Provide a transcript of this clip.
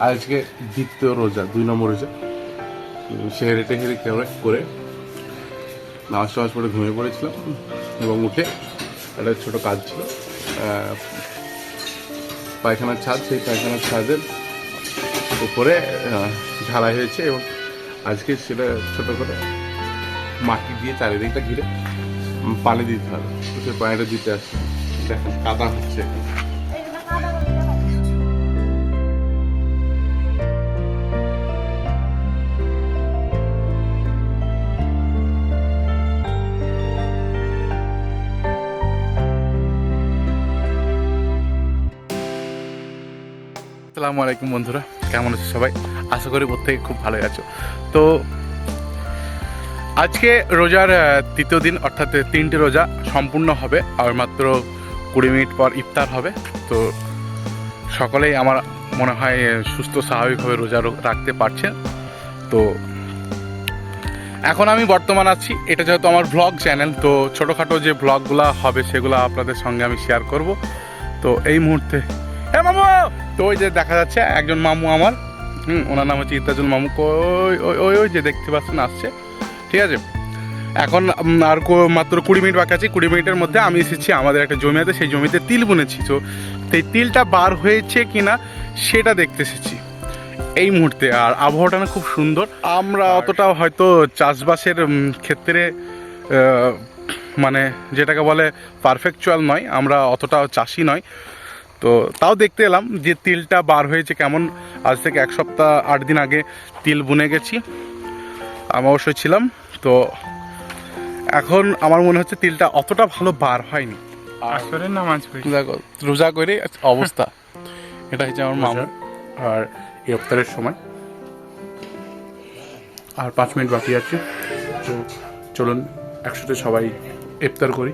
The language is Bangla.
আজকে দ্বিতীয় রোজা দুই নম্বর রোজা। উম, সেহেরিটে হেরি করে? করে নামাজ টামাজ পরে ঘুমিয়ে পড়েছিলাম এবং উঠে একটা ছোটো কাজ ছিল পায়খানার ছাদ সেই পায়খানার ছাদের উপরে ঢালাই হয়েছে এবং আজকে সেটা ছোট করে মাটি দিয়ে চারিদিকটা ঘিরে পানি দিতে হবে। সেই পানিটা দিতে আসছে দেখেন কাদা হচ্ছে। আসসালামু আলাইকুম বন্ধুরা, কেমন আছো সবাই? আশা করি প্রত্যেকে খুব ভালো আছো। তো আজকে রোজার তৃতীয় দিন, অর্থাৎ তিনটে রোজা সম্পূর্ণ হবে, আর মাত্র কুড়ি মিনিট পর ইফতার হবে। তো সকলেই আমার মনে হয় সুস্থ, স্বাভাবিকভাবে রোজা রাখতে পারছে তো এখন আমি বর্তমান আছি, এটা যেহেতু আমার ব্লগ চ্যানেল তো ছোটোখাটো যে ব্লগগুলো হবে, সেগুলো আপনাদের সঙ্গে আমি শেয়ার করব। তো এই মুহূর্তে হ্যাঁ মামু। তো ওই যে দেখা যাচ্ছে একজন মামু আমার। হুম ওনার নাম হচ্ছে ইতাজুল মামু। কই ওই ওই ওই যে দেখতে পাচ্ছেন আসছে। ঠিক আছে? এখন আর মাত্র কুড়ি মিনিট বাকি আছে। কুড়ি মিনিটের মধ্যে আমি এসেছি আমাদের একটা জমি আছে সেই জমিতে তিল বুনেছি। তো সেই তিলটা বার হয়েছে কিনা সেটা দেখতে এসেছি। এই মুহূর্তে। আর আবহাওয়াটা না খুব সুন্দর। আমরা অতটা হয়তো চাষবাসের ক্ষেত্রে মানে যেটাকে বলে পারফেকচুয়াল নয়। আমরা অতটা চাষি নয়। তো তাও দেখতে এলাম যে তিলটা বার হয়েছে কেমন। আজ থেকে এক সপ্তাহ আট দিন আগে তিল বুনে গেছি। আমি অবশ্যই ছিলাম তো এখন আমার মনে হচ্ছে তিলটা অতটা ভালো বার হয়নি। আসরের নামাজ দেখো রোজা করে অবস্থা। এটা হচ্ছে আমার মামা। আর ইফতারের সময়। আর পাঁচ মিনিট বাকি আছে তো চলুন একসাথে সবাই ইফতার করি।